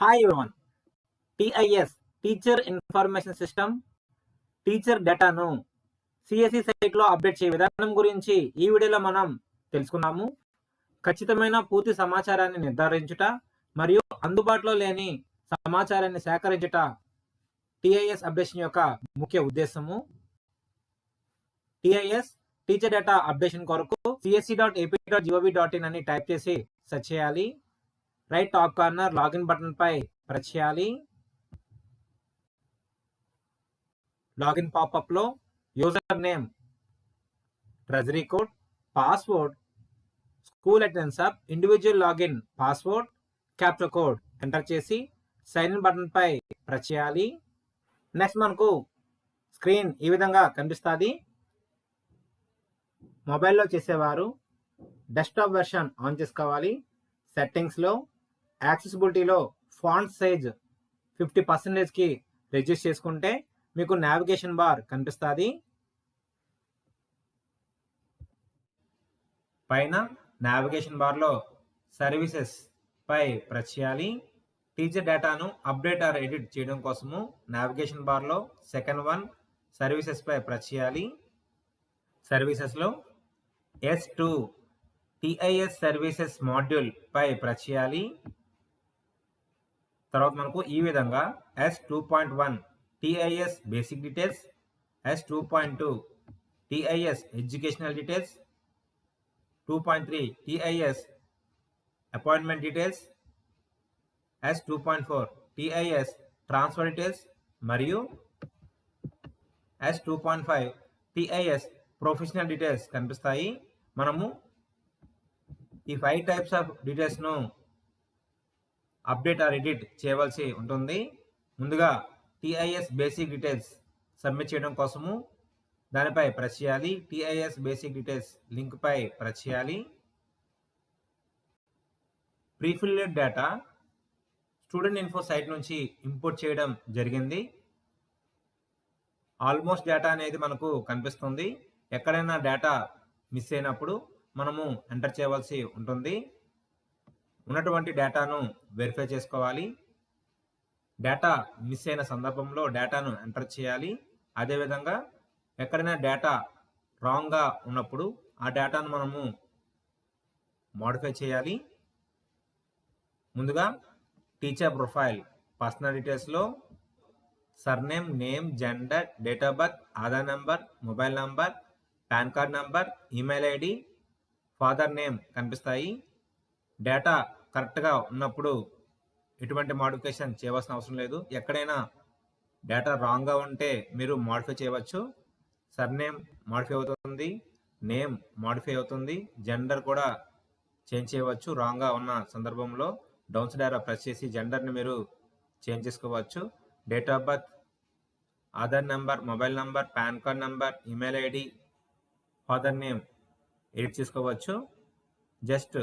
Hi everyone TIS teacher information system teacher డేటాను CSC సైట్లో update చేయ విధానం గురించి ఈ వీడియోలో మనం తెలుసుకున్నాము. ఖచ్చితమైన పూర్తి సమాచారాన్ని నిర్ధారించుట మరియు అందుబాటులో లేని సమాచారాన్ని సేకరించుట టిఐఎస్ అప్డేషన్ యొక్క ముఖ్య ఉద్దేశము. టిఐఎస్ టీచర్ డేటా అప్డేషన్ కొరకు CSC dot AP dot GOV dot in అని టైప్ చేసి సెర్చ్ చేయాలి. Right top corner login button పై ప్రెస్ చేయాలి. Login పాపప్లో user name treasury code password school attendance app individual login password captcha code enter చేసి sign in button పై press చేయాలి. Next మనకు screen ఈ విధంగా కనిపిస్తుంది. మొబైల్లో చేసేవారు డెస్క్టాప్ వెర్షన్ ఆన్ చేసుకోవాలి. సెట్టింగ్స్లో యాక్సెసిబిలిటీలో ఫాంట్ సైజ్ ఫిఫ్టీ పర్సెంటేజ్కి రిజిస్ట్ చేసుకుంటే మీకు నావిగేషన్ బార్ కనిపిస్తుంది. పైన నావిగేషన్ బార్లో సర్వీసెస్ పై ప్రెస్ చేయాలి. టీచర్ డేటాను అప్డేట్ ఆర్ ఎడిట్ చేయడం కోసము నావిగేషన్ బార్లో సెకండ్ వన్ సర్వీసెస్ పై ప్రెస్ చేయాలి. సర్వీసెస్లో S two TIS services module పై ప్రెస్ చేయాలి. తర్వాత మనకు ఈ విధంగా S two point one TIS basic details S two point two TIS educational details two point three TIS appointment details S two point four TIS transfer details మరియు S two point five TIS professional details కనిపిస్తాయి. మనము ఈ five types of డీటెయిల్స్ను update or edit చేయవలసి ఉంటుంది. ముందుగా TIS basic details submit చేయడం కోసము దానిపై ప్రెస్ చేయాలి. టిఐఎస్ బేసిక్ డీటెయిల్స్ లింక్పై ప్రెస్ చేయాలి. Prefilled data student info site నుంచి ఇంపోర్ట్ చేయడం జరిగింది. ఆల్మోస్ట్ డేటా అనేది మనకు కనిపిస్తుంది. ఎక్కడైనా డేటా మిస్ అయినప్పుడు మనము ఎంటర్ చేయవలసి ఉంటుంది. ఉన్నటువంటి డేటాను వెరిఫై చేసుకోవాలి. డేటా మిస్ అయిన సందర్భంలో డేటాను ఎంటర్ చేయాలి. అదేవిధంగా ఎక్కడైనా డేటా రాంగ్గా ఉన్నప్పుడు ఆ డేటాను మనము మోడిఫై చేయాలి. ముందుగా teacher profile personal డీటెయిల్స్లో surname name gender date of birth Aadhaar number mobile number PAN card number email ID father name కనిపిస్తాయి. డేటా కరెక్ట్గా ఉన్నప్పుడు ఎటువంటి మాడిఫికేషన్ చేయవలసిన అవసరం లేదు. ఎక్కడైనా డేటా రాంగ్గా ఉంటే మీరు మాడిఫై చేయవచ్చు. సర్నేమ్ మాడిఫై అవుతుంది నేమ్ మాడిఫై అవుతుంది జెండర్ కూడా చేంజ్ చేయవచ్చు. రాంగ్గా ఉన్న సందర్భంలో డౌన్స్ డేరా ప్రెస్ చేసి జెండర్ని మీరు చేంజ్ చేసుకోవచ్చు. Date of birth Aadhaar number mobile number PAN card number email ID father name edit చేసుకోవచ్చు. జస్ట్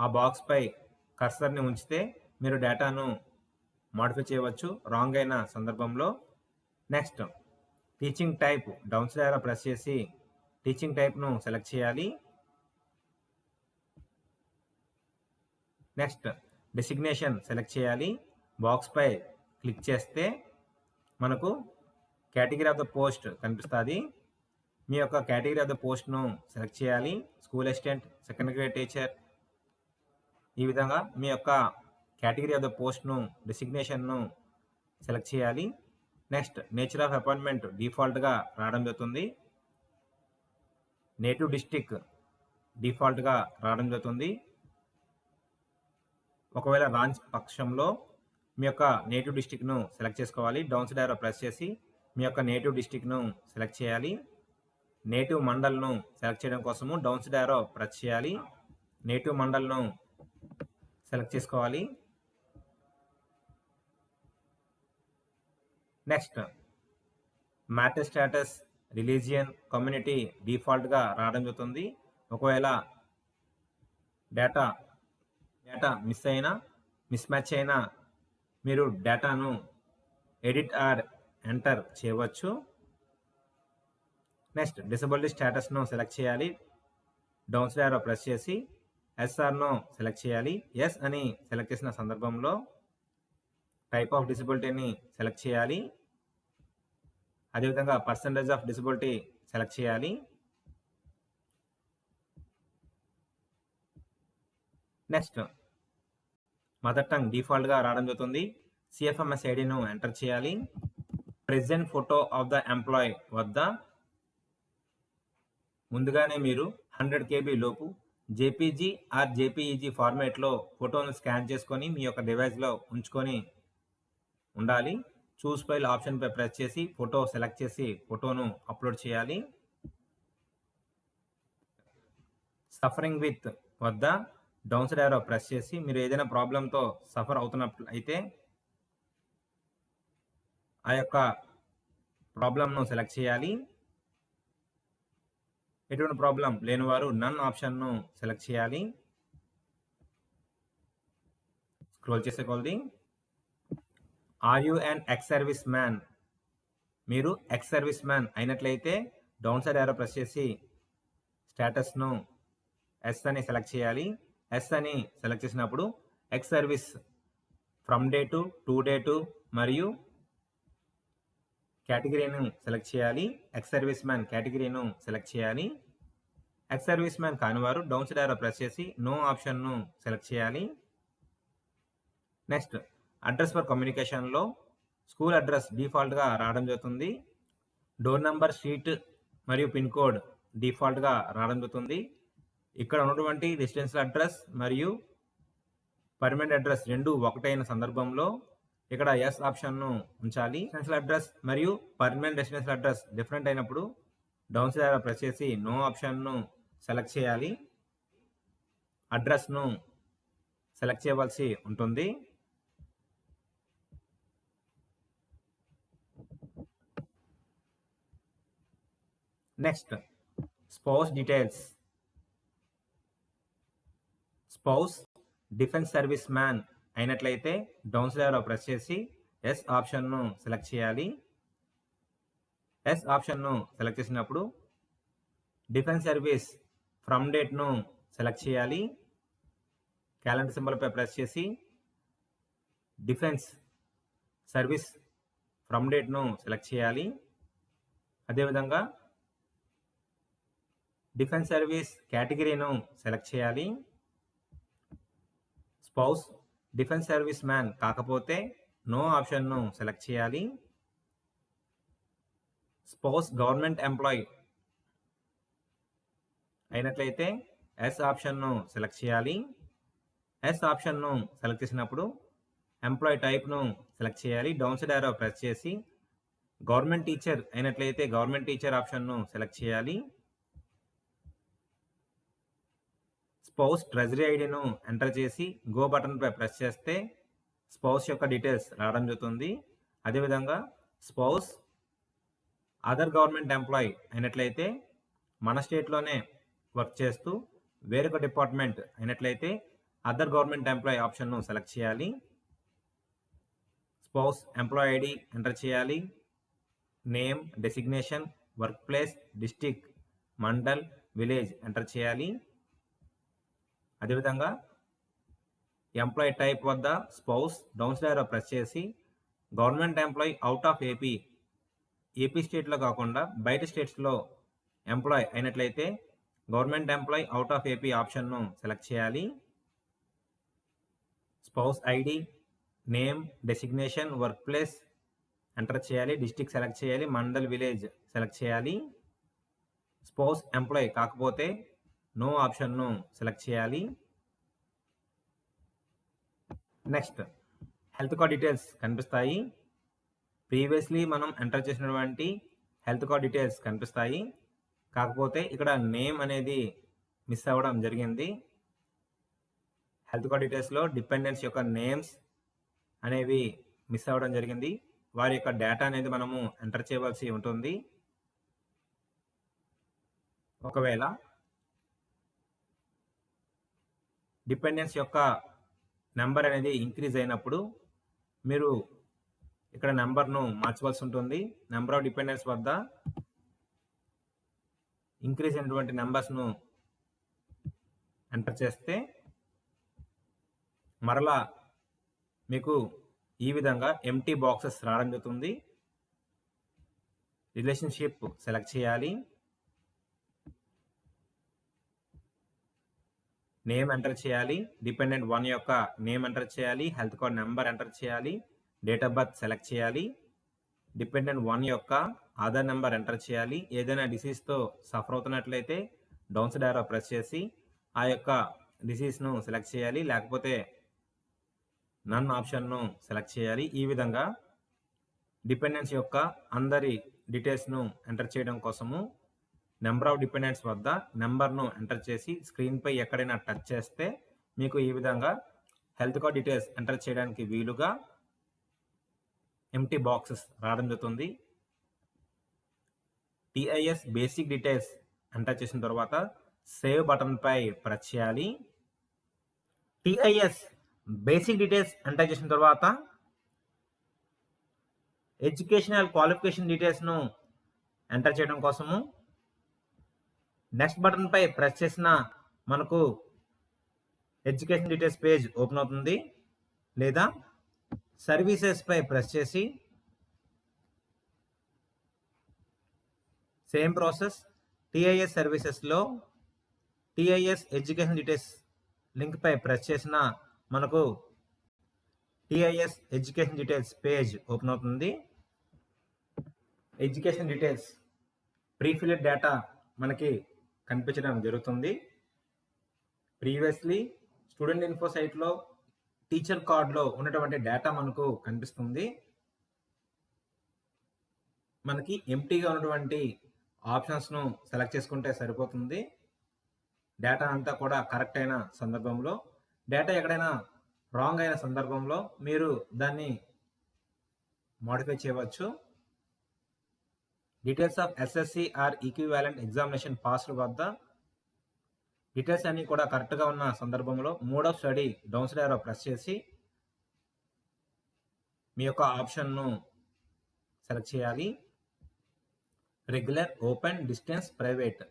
ఆ బాక్స్పై కర్సర్ని ఉంచితే మీరు డేటాను మాడిఫై చేయవచ్చు. రాంగ్ అయిన సందర్భంలో next teaching type down arrow press చేసి టీచింగ్ టైప్ను సెలెక్ట్ చేయాలి. నెక్స్ట్ డెసిగ్నేషన్ సెలెక్ట్ చేయాలి. బాక్స్పై క్లిక్ చేస్తే మనకు కేటగిరీ ఆఫ్ ద పోస్ట్ కనిపిస్తుంది. మీ యొక్క కేటగిరీ ఆఫ్ ద పోస్ట్ను సెలెక్ట్ చేయాలి. School assistant second grade teacher ఈ విధంగా మీ యొక్క కేటగిరీ ఆఫ్ ద పోస్ట్ను డిసిగ్నేషన్ను సెలెక్ట్ చేయాలి. నెక్స్ట్ నేచర్ ఆఫ్ అపాయింట్మెంట్ డిఫాల్ట్గా రావడం జరుగుతుంది. నేటివ్ డిస్టిక్ డిఫాల్ట్గా రావడం జరుగుతుంది. ఒకవేళ రాంచ్ పక్షంలో మీ యొక్క నేటివ్ డిస్టిక్ను సెలెక్ట్ చేసుకోవాలి. డౌన్స్ డైరా ప్రెస్ చేసి మీ యొక్క నేటివ్ డిస్టిక్ను సెలెక్ట్ చేయాలి. నేటివ్ మండల్ను సెలెక్ట్ చేయడం కోసము డౌన్స్ డైరో ప్రెస్ చేయాలి. నేటివ్ మండల్ను సెలెక్ట్ చేసుకోవాలి. Next marital status religion community డిఫాల్ట్గా రావడం జరుగుతుంది. ఒకవేళ డేటా డేటా మిస్ అయినా మిస్ మ్యాచ్ అయినా మీరు డేటాను ఎడిట్ ఆర్ ఎంటర్ చేయవచ్చు. నెక్స్ట్ డిసబిలిటీ స్టేటస్ను సెలెక్ట్ చేయాలి. డౌన్స్ యారో ప్రెస్ చేసి ఎస్ఆర్ను సెలెక్ట్ చేయాలి. ఎస్ అని సెలెక్ట్ చేసిన సందర్భంలో టైప్ ఆఫ్ డిసబిలిటీని సెలెక్ట్ చేయాలి. అదేవిధంగా పర్సంటేజ్ ఆఫ్ డిసబిలిటీ సెలెక్ట్ చేయాలి. నెక్స్ట్ మదర్ టంగ్ డిఫాల్ట్గా రావడం జరుగుతుంది. సిఎఫ్ఎంఎస్ ఐడిను ఎంటర్ చేయాలి. Present photo of the employee వద్ద ముందుగానే మీరు హండ్రెడ్ కేబీ లోపు జేపీజీ ఆర్ జేపీఈజీ ఫార్మేట్లో ఫోటోను స్కాన్ చేసుకొని మీ యొక్క డివైస్లో ఉంచుకొని ఉండాలి. చూస్ ఫైల్ ఆప్షన్పై ప్రెస్ చేసి ఫోటో సెలెక్ట్ చేసి ఫోటోను అప్లోడ్ చేయాలి. సఫరింగ్ విత్ వద్ద డౌన్ సైడ్ యారో ప్రెస్ చేసి మీరు ఏదైనా ప్రాబ్లంతో సఫర్ అవుతున్నట్లు అయితే ఆ యొక్క ప్రాబ్లంను సెలెక్ట్ చేయాలి. ఎటువంటి ప్రాబ్లం లేని వారు నన్ ఆప్షన్ను సెలెక్ట్ చేయాలి. స్క్రోల్ చేసే కొలది. Are you and ex service man మీరు ఎక్స్ సర్వీస్ మ్యాన్ అయినట్లయితే డౌన్ సైడ్ యారో ప్రెస్ చేసి స్టేటస్ను ఎస్ అని సెలెక్ట్ చేయాలి. ఎస్ అని సెలెక్ట్ చేసినప్పుడు ex service from day to to day to మరియు కేటగిరీను సెలెక్ట్ చేయాలి. ఎక్స్ సర్వీస్ మ్యాన్ కేటగిరీను సెలెక్ట్ చేయాలి. ఎక్స్ సర్వీస్ మ్యాన్ కానివారు డౌన్ సైడ్ ప్రెస్ చేసి నో ఆప్షన్ను సెలెక్ట్ చేయాలి. నెక్స్ట్ అడ్రస్ ఫర్ కమ్యూనికేషన్లో స్కూల్ అడ్రస్ డిఫాల్ట్గా రావడం జరుగుతుంది. డోర్ నంబర్ స్ట్రీట్ మరియు పిన్ కోడ్ డిఫాల్ట్గా రావడం జరుగుతుంది. ఇక్కడ ఉన్నటువంటి రెసిడెన్షియల్ అడ్రస్ మరియు పర్మనెంట్ అడ్రస్ రెండు ఒకటైన సందర్భంలో ఇక్కడ ఎస్ ఆప్షన్ను ఉంచాలి. రెసిడెన్షియల్ అడ్రస్ మరియు పర్మనెంట్ రెసిడెన్షియల్ అడ్రస్ డిఫరెంట్ అయినప్పుడు డౌన్ సైడ్ ప్రెస్ చేసి నో ఆప్షన్ను సెలెక్ట్ చేయాలి అడ్రస్ను సెలెక్ట్ చేయవలసి ఉంటుంది. Next spouse details spouse defence service man అయినట్లయితే డౌన్ స్లాబ్లో ప్రెస్ చేసి ఎస్ ఆప్షన్ను సెలెక్ట్ చేయాలి. ఎస్ ఆప్షన్ను సెలెక్ట్ చేసినప్పుడు డిఫెన్స్ సర్వీస్ ఫ్రమ్ డేట్ను సెలెక్ట్ చేయాలి. క్యాలెండర్ సింబల్పై ప్రెస్ చేసి డిఫెన్స్ సర్వీస్ ఫ్రమ్ డేట్ను సెలెక్ట్ చేయాలి. అదేవిధంగా డిఫెన్స్ సర్వీస్ కేటగిరీను సెలెక్ట్ చేయాలి. స్పౌస్ డిఫెన్స్ సర్వీస్ మ్యాన్ కాకపోతే నో ఆప్షన్ను సెలెక్ట్ చేయాలి. స్పౌస్ గవర్నమెంట్ ఎంప్లాయ్ అయినట్లయితే ఎస్ ఆప్షన్ను సెలెక్ట్ చేయాలి. ఎస్ ఆప్షన్ను సెలెక్ట్ చేసినప్పుడు ఎంప్లాయ్ టైప్ను సెలెక్ట్ చేయాలి. డౌన్ సైడ్ ఆరో ప్రెస్ చేసి గవర్నమెంట్ టీచర్ అయినట్లయితే గవర్నమెంట్ టీచర్ ఆప్షన్ను సెలెక్ట్ చేయాలి. స్పౌస్ ట్రెజరీ ఐడిను ఎంటర్ చేసి గో బటన్పై ప్రెస్ చేస్తే స్పౌస్ యొక్క డీటెయిల్స్ రావడం జరుగుతుంది. అదేవిధంగా స్పౌస్ అదర్ గవర్నమెంట్ ఎంప్లాయ్ అయినట్లయితే మన స్టేట్లోనే వర్క్ చేస్తూ వేరొక డిపార్ట్మెంట్ అయినట్లయితే అదర్ గవర్నమెంట్ ఎంప్లాయ్ ఆప్షన్ను సెలెక్ట్ చేయాలి. స్పౌస్ ఎంప్లాయ్ ఐడి ఎంటర్ చేయాలి. Name designation work place district mandal village enter చేయాలి. అదేవిధంగా ఎంప్లాయ్ టైప్ వద్ద స్పౌస్ డౌన్ సైడ్ ప్రెస్ చేసి government employee out of AP AP స్టేట్లో కాకుండా బయట స్టేట్స్లో ఎంప్లాయ్ అయినట్లయితే government employee out of AP ఆప్షన్ను select చేయాలి. Spouse ID name designation work place enter చేయాలి. డిస్టిక్ సెలెక్ట్ చేయాలి. మండల్ విలేజ్ సెలెక్ట్ చేయాలి. స్పౌస్ ఎంప్లాయ్ కాకపోతే నో ఆప్షన్ను సెలెక్ట్ చేయాలి. నెక్స్ట్ హెల్త్ కార్డ్ డీటెయిల్స్ కనిపిస్తాయి. ప్రీవియస్లీ మనం ఎంటర్ చేసినటువంటి హెల్త్ కార్డ్ డీటెయిల్స్ కనిపిస్తాయి. కాకపోతే ఇక్కడ నేమ్ అనేది మిస్ అవ్వడం జరిగింది. హెల్త్ కార్డ్ డీటెయిల్స్లో డిపెండెన్స్ యొక్క నేమ్స్ అనేవి మిస్ అవ్వడం జరిగింది. వారి యొక్క డేటా అనేది మనము ఎంటర్ చేయవలసి ఉంటుంది. ఒకవేళ డిపెండెన్స్ యొక్క నెంబర్ అనేది ఇంక్రీజ్ అయినప్పుడు మీరు ఇక్కడ నెంబర్ను మార్చవలసి ఉంటుంది. నెంబర్ ఆఫ్ డిపెండెన్స్ వద్ద ఇంక్రీజ్ అయినటువంటి నెంబర్స్ను ఎంటర్ చేస్తే మరలా మీకు ఈ విధంగా ఎంటీ బాక్సెస్ రావడం జరుగుతుంది. రిలేషన్షిప్ సెలెక్ట్ చేయాలి. నేమ్ ఎంటర్ చేయాలి డిపెండెంట్ వన్ యొక్క నేమ్ ఎంటర్ చేయాలి హెల్త్ కార్డ్ నెంబర్ ఎంటర్ చేయాలి డేట్ ఆఫ్ బర్త్ సెలెక్ట్ చేయాలి డిపెండెంట్ వన్ యొక్క ఆధార్ నెంబర్ ఎంటర్ చేయాలి ఏదైనా డిసీజ్తో సఫర్ అవుతున్నట్లయితే డౌన్స్ డారో ప్రెస్ చేసి ఆ యొక్క డిసీజ్ను సెలెక్ట్ చేయాలి లేకపోతే నన్ ఆప్షన్ను సెలెక్ట్ చేయాలి. ఈ విధంగా డిపెండెన్స్ యొక్క అందరి డీటెయిల్స్ను ఎంటర్ చేయడం కోసము నెంబర్ ఆఫ్ డిపెండెంట్స్ వద్ద నెంబర్ను ఎంటర్ చేసి స్క్రీన్పై ఎక్కడైనా టచ్ చేస్తే మీకు ఈ విధంగా హెల్త్ కార్డ్ డీటెయిల్స్ ఎంటర్ చేయడానికి వీలుగా ఎంటీ బాక్సెస్ రావడం జరుగుతుంది. టిఐఎస్ బేసిక్ డీటెయిల్స్ ఎంటర్ చేసిన తర్వాత సేవ్ బటన్పై ప్రెస్ చేయాలి. టిఐఎస్ బేసిక్ డీటెయిల్స్ ఎంటర్ చేసిన తర్వాత ఎడ్యుకేషనల్ క్వాలిఫికేషన్ డీటెయిల్స్ను ఎంటర్ చేయడం కోసము నెక్స్ట్ బటన్ పై ప్రెస్ చేసిన మనకు ఎడ్యుకేషన్ డీటెయిల్స్ పేజ్ ఓపెన్ అవుతుంది. లేదా సర్వీసెస్ పై ప్రెస్ చేసి సేమ్ ప్రాసెస్ టిఐఎస్ సర్వీసెస్లో టిఐఎస్ ఎడ్యుకేషన్ డీటెయిల్స్ లింక్ పై ప్రెస్ చేసిన మనకు TIS education details page open అవుతుంది. ఎడ్యుకేషన్ డీటెయిల్స్ ప్రీఫిల్డ్ డేటా మనకి కనిపించడం జరుగుతుంది. ప్రీవియస్లీ స్టూడెంట్ ఇన్ఫో సైట్లో టీచర్ కార్డ్లో ఉన్నటువంటి డేటా మనకు కనిపిస్తుంది. మనకి ఎంటీగా ఉన్నటువంటి ఆప్షన్స్ను సెలెక్ట్ చేసుకుంటే సరిపోతుంది. డేటా అంతా కూడా కరెక్ట్ అయిన సందర్భంలో. డేటా ఎక్కడైనా రాంగ్ అయిన సందర్భంలో మీరు దాన్ని మాడిఫై చేయవచ్చు. Details of SSC or equivalent examination passed వద్ద డీటెయిల్స్ అన్ని కూడా కరెక్ట్గా ఉన్న సందర్భంలో mode of study down side arrow press చేసి మీ యొక్క ఆప్షన్ను సెలెక్ట్ చేయాలి. Regular open distance private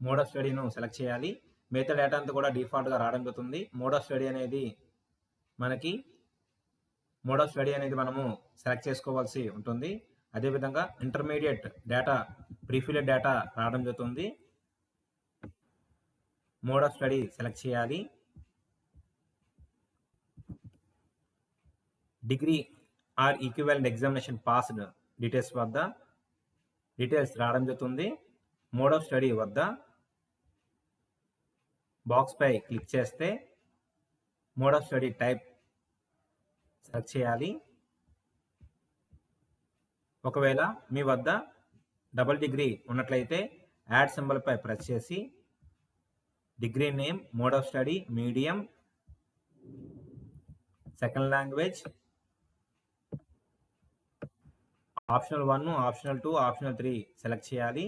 mode of స్టడీను select చేయాలి. మిగతా డేటా అంతా కూడా డిఫాల్ట్గా రావడం జరుగుతుంది. మోడ్ ఆఫ్ స్టడీ అనేది మనకి మోడ్ ఆఫ్ స్టడీ అనేది మనము సెలెక్ట్ చేసుకోవాల్సి ఉంటుంది. అదేవిధంగా ఇంటర్మీడియట్ డేటా ప్రీఫిల్ డేటా రావడం జరుగుతుంది. మోడ్ ఆఫ్ స్టడీ సెలెక్ట్ చేయాలి. Degree or equivalent examination passed details వద్ద డీటెయిల్స్ రావడం జరుగుతుంది. మోడ్ ఆఫ్ స్టడీ వద్ద బాక్స్ పై క్లిక్ చేస్తే mode of study type select చేయాలి. ఒకవేళ మీ వద్ద డబల్ డిగ్రీ ఉన్నట్లయితే యాడ్ సింబల్పై ప్రెస్ చేసి degree name mode of study medium second language optional one optional two optional three select చేయాలి.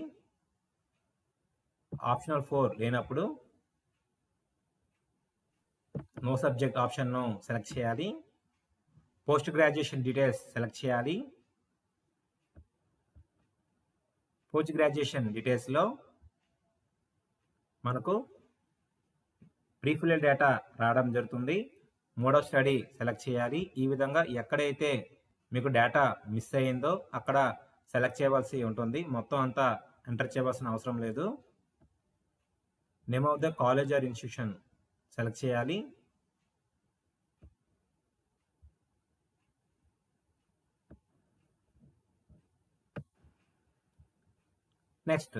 ఆప్షనల్ ఫోర్ లేనప్పుడు నో సబ్జెక్ట్ ఆప్షన్ను సెలెక్ట్ చేయాలి. పోస్ట్ గ్రాడ్యుయేషన్ డీటెయిల్స్ సెలెక్ట్ చేయాలి. పోస్ట్ గ్రాడ్యుయేషన్ డీటెయిల్స్లో మనకు ప్రీఫిల్ డేటా రావడం జరుగుతుంది. మూడో స్టడీ సెలెక్ట్ చేయాలి. ఈ విధంగా ఎక్కడైతే మీకు డేటా మిస్ అయ్యిందో అక్కడ సెలెక్ట్ చేయవలసి ఉంటుంది. మొత్తం అంతా ఎంటర్ చేయవలసిన అవసరం లేదు. Name of the college or institution select చేయాలి. నెక్స్ట్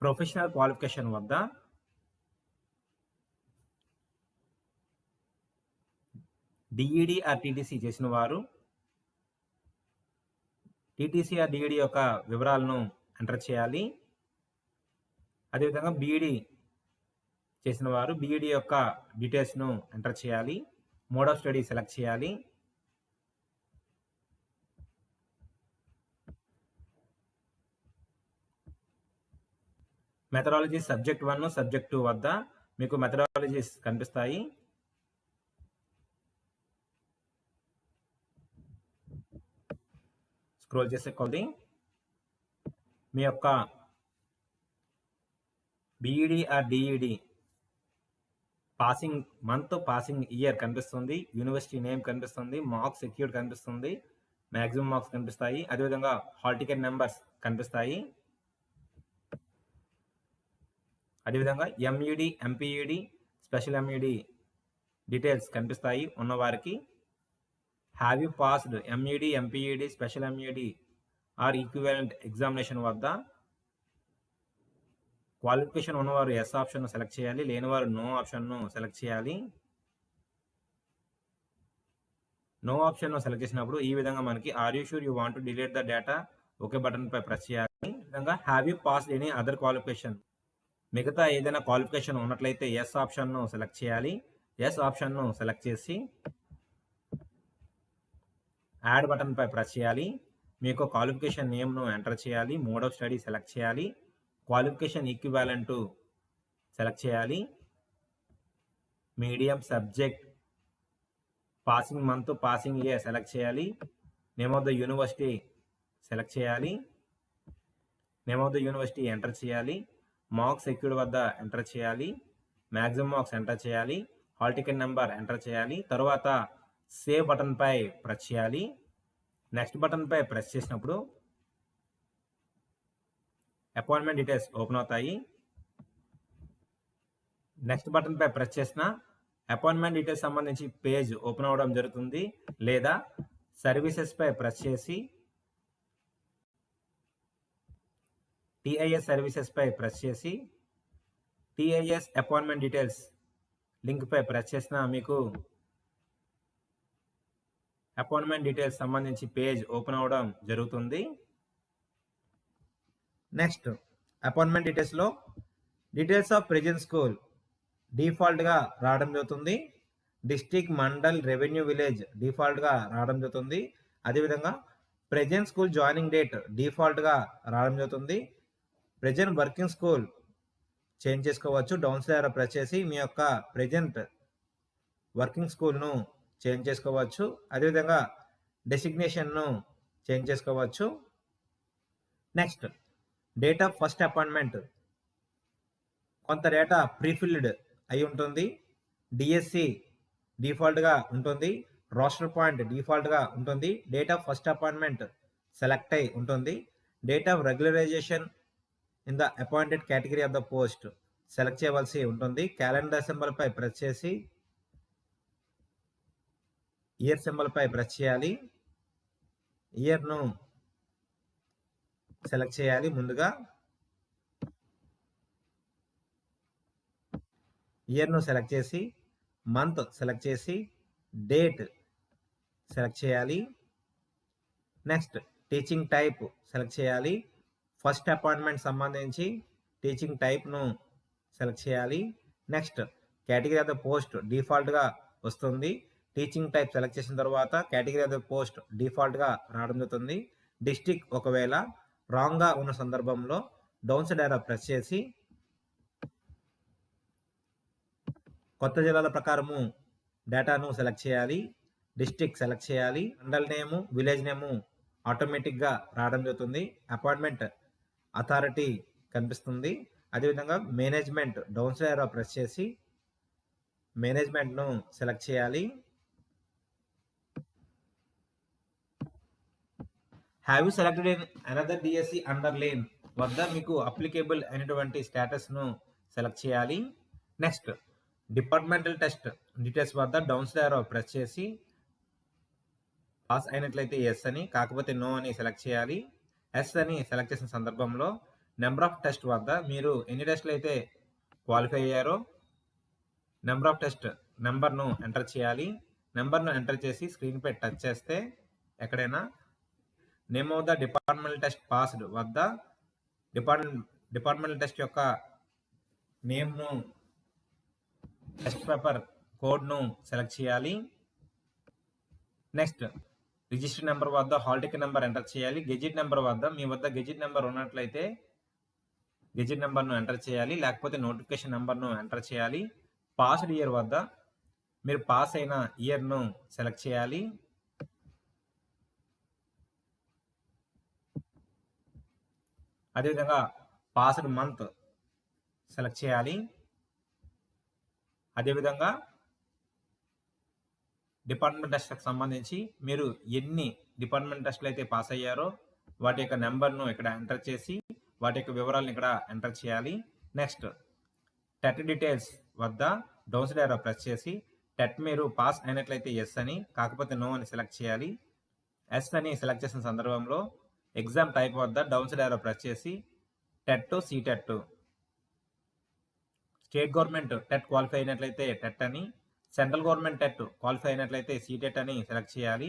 ప్రొఫెషనల్ క్వాలిఫికేషన్ వద్ద? డిఈడి ఆర్ టీటీసీ చేసిన వారు? టీటీసీ ఆర్ డిఈడి యొక్క వివరాలను ఎంటర్ చేయాలి. అదేవిధంగా బీఈడి చేసిన వారు బీఈడి యొక్క డీటెయిల్స్ను ఎంటర్ చేయాలి. మోడ్ ఆఫ్ స్టడీ సెలెక్ట్ చేయాలి. Methodology subject one subject two వద్ద మీకు మెథడాలజీస్ కనిపిస్తాయి. స్క్రోల్ చేసే కొద్ది. మీ యొక్క BEd or DEd passing month passing year కనిపిస్తుంది. యూనివర్సిటీ నేమ్ కనిపిస్తుంది. మార్క్స్ సెక్యూర్డ్ కనిపిస్తుంది. మ్యాక్సిమం మార్క్స్ కనిపిస్తాయి. అదేవిధంగా హాల్ టికెట్ నెంబర్స్ కనిపిస్తాయి. అదేవిధంగా MEd MPEd special MEd details కనిపిస్తాయి. ఉన్నవారికి have you passed MEd MPEd special MEd or equivalent examination వద్ద క్వాలిఫికేషన్ ఉన్నవారు ఎస్ ఆప్షన్ సెలెక్ట్ చేయాలి. లేనివారు నో ఆప్షన్ను సెలెక్ట్ చేయాలి నో ఆప్షన్ను సెలెక్ట్ చేసినప్పుడు ఈ విధంగా మనకి are you sure you want delete the data okay బటన్పై ప్రెస్ చేయాలి. విధంగా have you passed any other qualification మిగతా ఏదైనా క్వాలిఫికేషన్ ఉన్నట్లయితే ఎస్ ఆప్షన్ను సెలెక్ట్ చేయాలి. ఎస్ ఆప్షన్ను సెలెక్ట్ చేసి యాడ్ బటన్పై ప్రెస్ చేయాలి. మీకు క్వాలిఫికేషన్ నేమ్ను ఎంటర్ చేయాలి. మోడ్ ఆఫ్ స్టడీ సెలెక్ట్ చేయాలి. క్వాలిఫికేషన్ ఈక్వివాలెంట్ సెలెక్ట్ చేయాలి. Medium subject passing month passing year select చేయాలి. Name of the university select చేయాలి. Name of the university enter చేయాలి. మార్క్స్ సెక్యూర్డ్ వద్ద ఎంటర్ చేయాలి. మ్యాక్సిమం మార్క్స్ ఎంటర్ చేయాలి. Hall ticket number enter చేయాలి. తర్వాత సేవ్ బటన్పై ప్రెస్ చేయాలి. నెక్స్ట్ బటన్పై ప్రెస్ చేసినప్పుడు అపాయింట్మెంట్ డీటెయిల్స్ ఓపెన్ అవుతాయి. నెక్స్ట్ బటన్పై ప్రెస్ చేసిన అపాయింట్మెంట్ డీటెయిల్స్ సంబంధించి పేజ్ ఓపెన్ అవ్వడం జరుగుతుంది. లేదా సర్వీసెస్పై ప్రెస్ చేసి టిఐఎస్ సర్వీసెస్ పై ప్రెస్ చేసి టిఐఎస్ అపాయింట్మెంట్ డీటెయిల్స్ లింక్ పై ప్రెస్ చేసిన మీకు అపాయింట్మెంట్ డీటెయిల్స్ సంబంధించి పేజ్ ఓపెన్ అవ్వడం జరుగుతుంది. నెక్స్ట్ అపాయింట్మెంట్ డీటెయిల్స్లో డీటెయిల్స్ ఆఫ్ ప్రెజెంట్ స్కూల్ డిఫాల్ట్గా రావడం జరుగుతుంది. డిస్టిక్ మండల్ రెవెన్యూ విలేజ్ డిఫాల్ట్గా రావడం జరుగుతుంది. అదేవిధంగా ప్రెజెంట్ స్కూల్ జాయినింగ్ డేట్ డిఫాల్ట్గా రావడం జరుగుతుంది. ప్రెజెంట్ వర్కింగ్ స్కూల్ చేంజ్ చేసుకోవచ్చు. డౌన్ స్లైడ్ ప్రెస్ చేసి మీ యొక్క ప్రెజెంట్ వర్కింగ్ స్కూల్ను చేంజ్ చేసుకోవచ్చు. అదేవిధంగా డెసిగ్నేషన్ను చేంజ్ చేసుకోవచ్చు. Next date of first appointment కొంత డేటా ప్రీఫిల్డ్ అయి ఉంటుంది. డిఎస్సి డిఫాల్ట్గా ఉంటుంది. రోస్టర్ పాయింట్ డిఫాల్ట్గా ఉంటుంది. Date of first appointment select అయి ఉంటుంది. Date of regularization in the appointed category of the post select చేయవలసి ఉంటుంది. క్యాలెండర్ సింబల్ పై ప్రెస్ చేసి ఇయర్ సింబల్ పై ప్రెస్ చేయాలి. ఇయర్ను సెలెక్ట్ చేయాలి ముందుగా. ఇయర్ను సెలెక్ట్ చేసి మంత్ సెలెక్ట్ చేసి డేట్ సెలెక్ట్ చేయాలి. నెక్స్ట్ టీచింగ్ టైప్ సెలెక్ట్ చేయాలి. ఫస్ట్ అపాయింట్మెంట్ సంబంధించి టీచింగ్ టైప్ను సెలెక్ట్ చేయాలి. Next category of the post డిఫాల్ట్గా వస్తుంది. టీచింగ్ టైప్ సెలెక్ట్ చేసిన తర్వాత కేటగిరీ ఆఫ్ ద పోస్ట్ డిఫాల్ట్గా రావడం జరుగుతుంది. డిస్టిక్ ఒకవేళ రాంగ్గా ఉన్న సందర్భంలో డౌన్ సైడ్ ప్రెస్ చేసి కొత్త జిల్లాల ప్రకారము డేటాను సెలెక్ట్ చేయాలి. డిస్టిక్ సెలెక్ట్ చేయాలి. మండల్ నేము విలేజ్ నేము ఆటోమేటిక్గా రావడం జరుగుతుంది. అపాయింట్మెంట్ అథారిటీ కనిపిస్తుంది. అదేవిధంగా మేనేజ్మెంట్ డౌన్ సైడ్ ప్రెస్ చేసి మేనేజ్మెంట్ను సెలెక్ట్ చేయాలి. Have you selected in another DSC under lien వద్ద మీకు అప్లికేబుల్ అయినటువంటి స్టేటస్ను సెలెక్ట్ చేయాలి. నెక్స్ట్ డిపార్ట్మెంటల్ టెస్ట్ డీటెయిల్స్ వద్ద డౌన్ స్లారో ప్రెస్ చేసి పాస్ అయినట్లయితే ఎస్ అని కాకపోతే నో అని సెలెక్ట్ చేయాలి. ఎస్ అని సెలెక్ట్ చేసిన సందర్భంలో నెంబర్ ఆఫ్ టెస్ట్ వద్ద మీరు ఎన్ని టెస్ట్లు అయితే క్వాలిఫై అయ్యారో నెంబర్ ఆఫ్ టెస్ట్ నెంబర్ను ఎంటర్ చేయాలి. నెంబర్ను ఎంటర్ చేసి స్క్రీన్పై టచ్ చేస్తే ఎక్కడైనా name of the departmental test passed వద్ద డిపార్ట్మెంట్ డిపార్ట్మెంటల్ టెస్ట్ యొక్క నేమ్ను టెస్ట్ పేపర్ కోడ్ను సెలెక్ట్ చేయాలి. నెక్స్ట్ రిజిస్టర్ నెంబర్ వద్ద హాల్ టికెట్ నెంబర్ ఎంటర్ చేయాలి. గెజిట్ నెంబర్ వద్ద మీ వద్ద గెజిట్ నెంబర్ ఉన్నట్లయితే గెజిట్ నెంబర్ను ఎంటర్ చేయాలి. లేకపోతే నోటిఫికేషన్ నెంబర్ను ఎంటర్ చేయాలి. పాస్డ్ ఇయర్ వద్ద మీరు పాస్ అయిన ఇయర్ను సెలెక్ట్ చేయాలి. అదేవిధంగా పాస్డ్ మంత్ సెలెక్ట్ చేయాలి. అదేవిధంగా డిపార్ట్మెంట్ టెస్ట్కి సంబంధించి మీరు ఎన్ని డిపార్ట్మెంట్ టెస్ట్లు అయితే పాస్ అయ్యారో వాటి యొక్క నెంబర్ను ఇక్కడ ఎంటర్ చేసి వాటి యొక్క వివరాలను ఇక్కడ ఎంటర్ చేయాలి. నెక్స్ట్ టెట్ డీటెయిల్స్ వద్ద డౌన్స్ సైడ్ ఏరో ప్రెస్ చేసి టెట్ మీరు పాస్ అయినట్లయితే ఎస్ అని కాకపోతే నో అని సెలెక్ట్ చేయాలి. ఎస్ అని సెలెక్ట్ చేసిన సందర్భంలో ఎగ్జామ్ టైప్ వద్ద డౌన్స్ సైడ్ ఏరో ప్రెస్ చేసి TET CTET. State government TET qualify అయినట్లయితే టెట్ అని సెంట్రల్ గవర్నమెంట్ టెట్ క్వాలిఫై అయినట్లయితే సీటెట్ అని సెలెక్ట్ చేయాలి.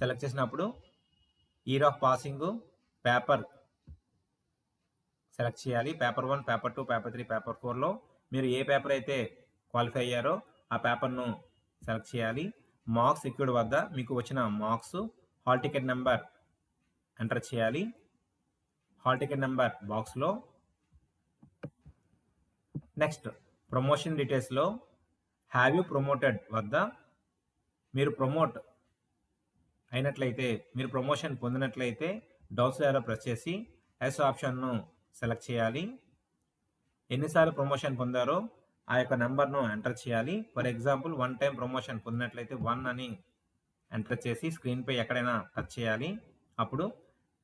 సెలెక్ట్ చేసినప్పుడు year of passing paper select చేయాలి. Paper one paper two paper three paper ఫోర్లో మీరు ఏ పేపర్ అయితే క్వాలిఫై అయ్యారో ఆ పేపర్ను సెలెక్ట్ చేయాలి. మార్క్స్ ఇక్కడ వద్ద మీకు వచ్చిన marks hall ticket number enter చేయాలి. హాల్ టికెట్ నెంబర్ బాక్స్లో. నెక్స్ట్ ప్రమోషన్ డీటెయిల్స్లో హ్యావ్ యూ ప్రమోటెడ్ వద్ద? మీరు ప్రమోట్ అయినట్లయితే మీరు ప్రమోషన్ పొందినట్లయితే డౌన్స్ ఎలా ప్రెస్ చేసి ఎస్ ఆప్షన్ను సెలెక్ట్ చేయాలి. ఎన్నిసార్లు ప్రమోషన్ పొందారో ఆ యొక్క నెంబర్ను ఎంటర్ చేయాలి. For example one time promotion పొందినట్లయితే వన్ అని ఎంటర్ చేసి స్క్రీన్పై ఎక్కడైనా టచ్ చేయాలి. అప్పుడు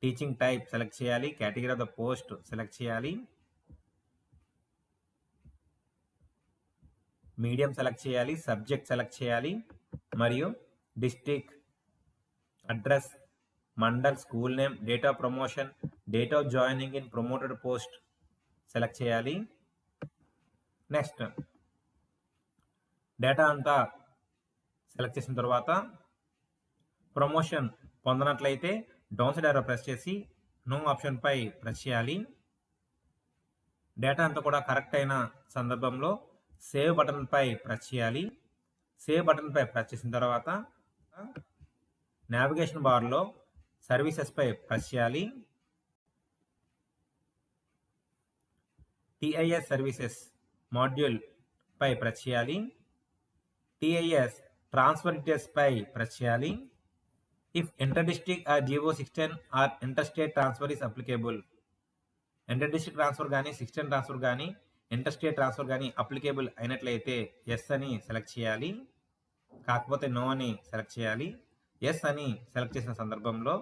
టీచింగ్ టైప్ సెలెక్ట్ చేయాలి. Category of the post select చేయాలి. మీడియం సెలెక్ట్ చేయాలి సబ్జెక్ట్ సెలెక్ట్ చేయాలి. మరియు district address mandal school name date of promotion date of joining in promoted post select చేయాలి. నెక్స్ట్ డేటా అంతా సెలెక్ట్ చేసిన తర్వాత ప్రమోషన్ పొందనట్లయితే డౌన్ సైడ్ ఆరో ప్రెస్ చేసి నో ఆప్షన్పై ప్రెస్ చేయాలి. డేటా అంతా కూడా కరెక్ట్ అయిన సందర్భంలో సేవ్ బటన్పై ప్రెస్ చేయాలి. సేవ్ బటన్పై ప్రెస్ చేసిన తర్వాత నావిగేషన్ బార్లో సర్వీసెస్పై ప్రెస్ చేయాలి. టిఐఎస్ సర్వీసెస్ మాడ్యూల్ పై ప్రెస్ చేయాలి. టిఐఎస్ ట్రాన్స్ఫర్ డీటెయిల్స్ పై ప్రెస్ చేయాలి. If inter district or GO sixteen or inter state transfer is applicable. Inter district transfer కానీ సిక్స్టెన్ ట్రాన్స్ఫర్ కానీ ఇంటర్ స్టేట్ ట్రాన్స్ఫర్ కానీ అప్లికేబుల్ అయినట్లయితే ఎస్ అని సెలెక్ట్ చేయాలి. కాకపోతే నో అని సెలెక్ట్ చేయాలి. ఎస్ అని సెలెక్ట్ చేసిన సందర్భంలో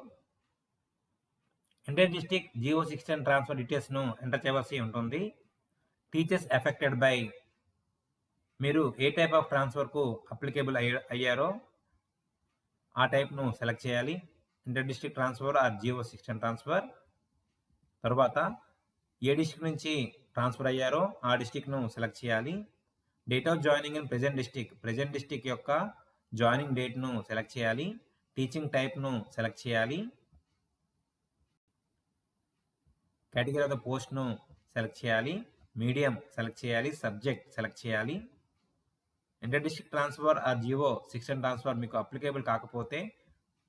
inter district GO sixteen transfer డీటెయిల్స్ను enter చేయవలసి ఉంటుంది. టీచర్స్ ఎఫెక్టెడ్ బై మీరు ఏ టైప్ ఆఫ్ ట్రాన్స్ఫర్కు అప్లికేబుల్ అయ్యారో ఆ టైప్ను సెలెక్ట్ చేయాలి. Inter district transfer or GO sixteen transfer తర్వాత ఏ డిస్టిక్ నుంచి ట్రాన్స్ఫర్ అయ్యారో ఆ డిస్టిక్ను సెలెక్ట్ చేయాలి. Date of joining in present district present district యొక్క జాయినింగ్ డేట్ను సెలెక్ట్ చేయాలి. టీచింగ్ టైప్ను సెలెక్ట్ చేయాలి. కేటగిరీ ఆఫ్ ద పోస్ట్ను సెలెక్ట్ చేయాలి. మీడియం సెలెక్ట్ చేయాలి. సబ్జెక్ట్ సెలెక్ట్ చేయాలి. Inter district transfer or GO sixteen transfer మీకు అప్లికేబుల్ కాకపోతే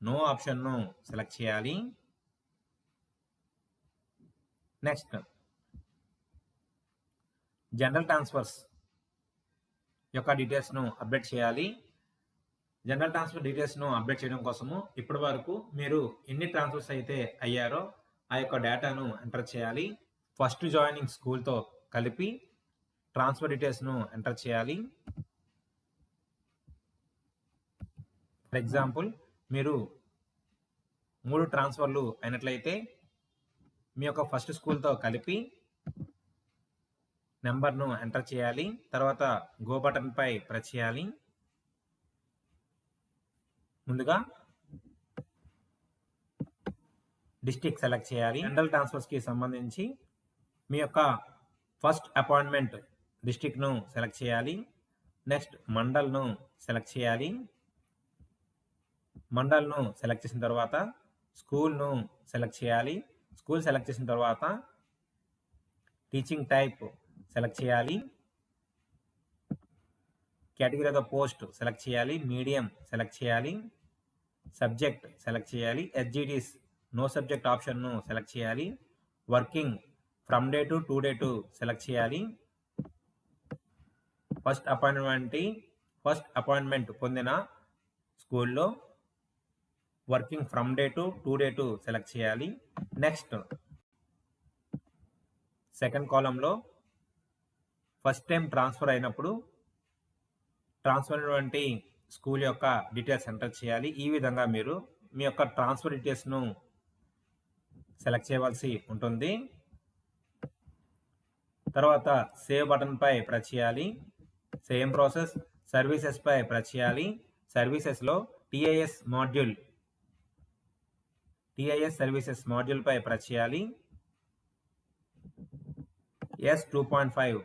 నో ఆప్షన్ను సెలెక్ట్ చేయాలి. నెక్స్ట్ జనరల్ ట్రాన్స్ఫర్స్ యొక్క డీటెయిల్స్ను అప్డేట్ చేయాలి. జనరల్ ట్రాన్స్ఫర్ డీటెయిల్స్ను అప్డేట్ చేయడం కోసము ఇప్పటి వరకు మీరు ఎన్ని ట్రాన్స్ఫర్స్ అయితే అయ్యారో ఆ యొక్క డేటాను ఎంటర్ చేయాలి. ఫస్ట్ జాయినింగ్ స్కూల్తో కలిపి ట్రాన్స్ఫర్ డీటెయిల్స్ను ఎంటర్ చేయాలి. ఫర్ ఎగ్జాంపుల్ మీరు మూడు ట్రాన్స్ఫర్లు అయినట్లయితే మీ యొక్క ఫస్ట్ స్కూల్తో కలిపి నెంబర్ను ఎంటర్ చేయాలి. తర్వాత గో బటన్పై ప్రెస్ చేయాలి. ముందుగా డిస్టిక్ సెలెక్ట్ చేయాలి. జనరల్ ట్రాన్స్ఫర్స్కి సంబంధించి మీ యొక్క ఫస్ట్ అపాయింట్మెంట్ డిస్టిక్ను సెలెక్ట్ చేయాలి. నెక్స్ట్ మండల్ను సెలెక్ట్ చేయాలి. మండల్ను సెలెక్ట్ చేసిన తర్వాత స్కూల్ను సెలెక్ట్ చేయాలి. స్కూల్ సెలెక్ట్ చేసిన తర్వాత టీచింగ్ టైప్ సెలెక్ట్ చేయాలి. Category of the post select చేయాలి. మీడియం సెలెక్ట్ చేయాలి. సబ్జెక్ట్ సెలెక్ట్ చేయాలి. ఎస్జిటీస్ నో సబ్జెక్ట్ ఆప్షన్ను సెలెక్ట్ చేయాలి. Working from day to to day to select చేయాలి. ఫస్ట్ అపాయింట్మెంట్ ఫస్ట్ అపాయింట్మెంట్ పొందిన స్కూల్లో working from day to to day to select చేయాలి. Next second కాలంలో ఫస్ట్ టైం ట్రాన్స్ఫర్ అయినప్పుడు transfer అయినటువంటి స్కూల్ యొక్క డీటెయిల్స్ ఎంటర్ చేయాలి. ఈ విధంగా మీరు మీ యొక్క ట్రాన్స్ఫర్ డీటెయిల్స్ను సెలెక్ట్ చేయవలసి ఉంటుంది. తర్వాత సేవ్ బటన్పై ప్రెస్ చేయాలి. సేమ్ ప్రాసెస్ సర్వీసెస్పై ప్రెస్ చేయాలి. సర్వీసెస్లో టిఐఎస్ మాడ్యూల్ టిఐఎస్ సర్వీసెస్ మాడ్యూల్పై ప్రెస్ చేయాలి. S two point five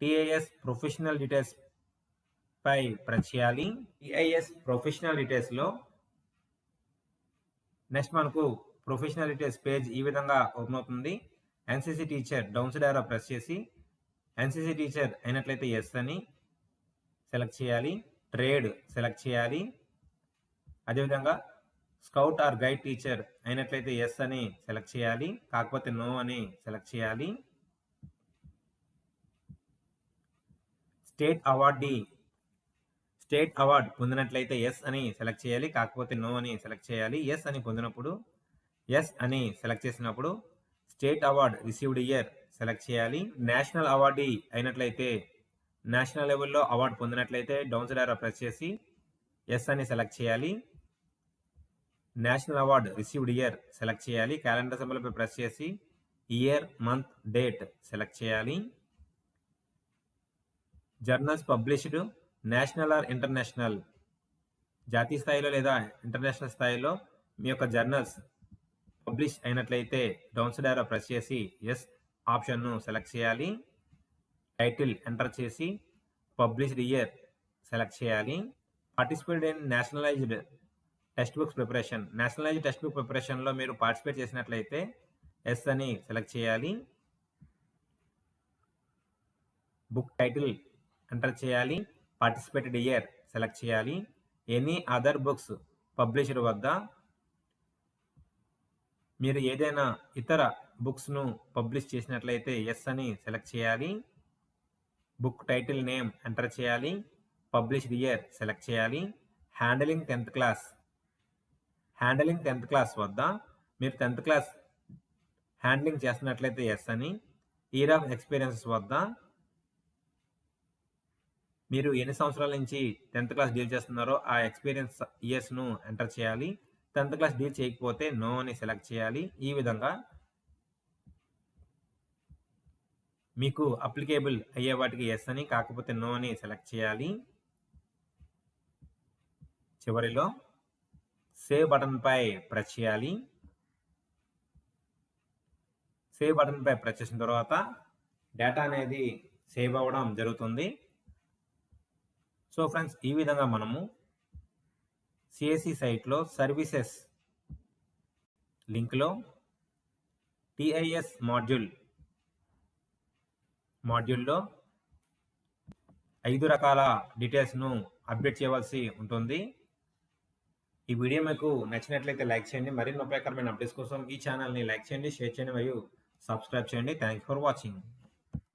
TIS professional details పై ప్రెస్ చేయాలి టిఐఎస్ ప్రొఫెషనల్ డీటెయిల్స్లో నెక్స్ట్ మనకు ప్రొఫెషనల్ డీటెయిల్స్ పేజ్ ఈ విధంగా ఓపెన్ అవుతుంది. ఎన్సీసీ టీచర్ డౌన్స్ డైరా ప్రెస్ చేసి ఎన్సీసీ టీచర్ అయినట్లయితే ఎస్ అని సెలెక్ట్ చేయాలి. ట్రేడ్ సెలెక్ట్ చేయాలి. అదేవిధంగా స్కౌట్ ఆర్ గైడ్ టీచర్ అయినట్లయితే ఎస్ అని సెలెక్ట్ చేయాలి. కాకపోతే నో అని సెలెక్ట్ చేయాలి. స్టేట్ అవార్డీ స్టేట్ అవార్డ్ పొందినట్లయితే ఎస్ అని సెలెక్ట్ చేయాలి. కాకపోతే నో అని సెలెక్ట్ చేయాలి. ఎస్ అని పొందినప్పుడు ఎస్ అని సెలెక్ట్ చేసినప్పుడు state award received year select చేయాలి. నేషనల్ అవార్డీ అయినట్లయితే నేషనల్ లెవెల్లో అవార్డు పొందినట్లయితే డౌన్ సైడ్ ప్రెస్ చేసి ఎస్ అని సెలెక్ట్ చేయాలి. National award received year select చేయాలి. క్యాలెండర్ సింబల్పై ప్రెస్ చేసి ఇయర్ మంత్ డేట్ సెలెక్ట్ చేయాలి. Journals published national or international? జాతీయ స్థాయిలో లేదా ఇంటర్నేషనల్ స్థాయిలో మీ యొక్క జర్నల్స్ పబ్లిష్ అయినట్లయితే డౌన్ ఆరో ప్రెస్ చేసి ఎస్ ఆప్షన్ను సెలెక్ట్ చేయాలి. టైటిల్ ఎంటర్ చేసి పబ్లిష్డ్ ఇయర్ సెలెక్ట్ చేయాలి. Participate in nationalized text books preparation. Nationalized text book ప్రిపరేషన్లో మీరు పార్టిసిపేట్ చేసినట్లయితే ఎస్ అని సెలెక్ట్ చేయాలి. బుక్ టైటిల్ ఎంటర్ చేయాలి. పార్టిసిపేటెడ్ ఇయర్ సెలెక్ట్ చేయాలి. ఎనీ అదర్ బుక్స్ పబ్లిషర్ వద్ద మీరు ఏదైనా ఇతర బుక్స్ను పబ్లిష్ చేసినట్లయితే ఎస్ అని సెలెక్ట్ చేయాలి. బుక్ టైటిల్ నేమ్ ఎంటర్ చేయాలి. పబ్లిష్డ్ ఇయర్ సెలెక్ట్ చేయాలి. Handling tenth class handling tenth class వద్ద మీరు టెన్త్ క్లాస్ హ్యాండ్లింగ్ చేస్తున్నట్లయితే ఎస్ అని ఇయర్ ఆఫ్ ఎక్స్పీరియన్సెస్ వద్ద మీరు ఎన్ని సంవత్సరాల నుంచి టెన్త్ క్లాస్ డీల్ చేస్తున్నారో ఆ ఎక్స్పీరియన్స్ ఇయర్స్ను ఎంటర్ చేయాలి. టెన్త్ క్లాస్ డీల్ చేయకపోతే నో అని సెలెక్ట్ చేయాలి. ఈ విధంగా మీకు అప్లికేబుల్ అయ్యే వాటికి ఎస్ అని కాకపోతే నో అని సెలెక్ట్ చేయాలి. చివరిలో సేవ్ బటన్పై ప్రెస్ చేయాలి. సేవ్ బటన్పై ప్రెస్ చేసిన తర్వాత డేటా అనేది సేవ్ అవ్వడం జరుగుతుంది. సో ఫ్రెండ్స్ ఈ విధంగా మనము సిఎస్సి సైట్లో సర్వీసెస్ లింక్లో టిఐఎస్ మాడ్యూల్ మాడ్యూల్లో ఐదు రకాల డీటెయిల్స్ను అప్డేట్ చేయవలసి ఉంటుంది. ఈ వీడియో మీకు నచ్చినట్లయితే లైక్ చేయండి మరిన్ని ఉపయోగకరమైన అప్డేట్స్ కోసం ఈ ఛానల్ని లైక్ చేయండి షేర్ చేయండి మరియు సబ్స్క్రైబ్ చేయండి. Thank for watching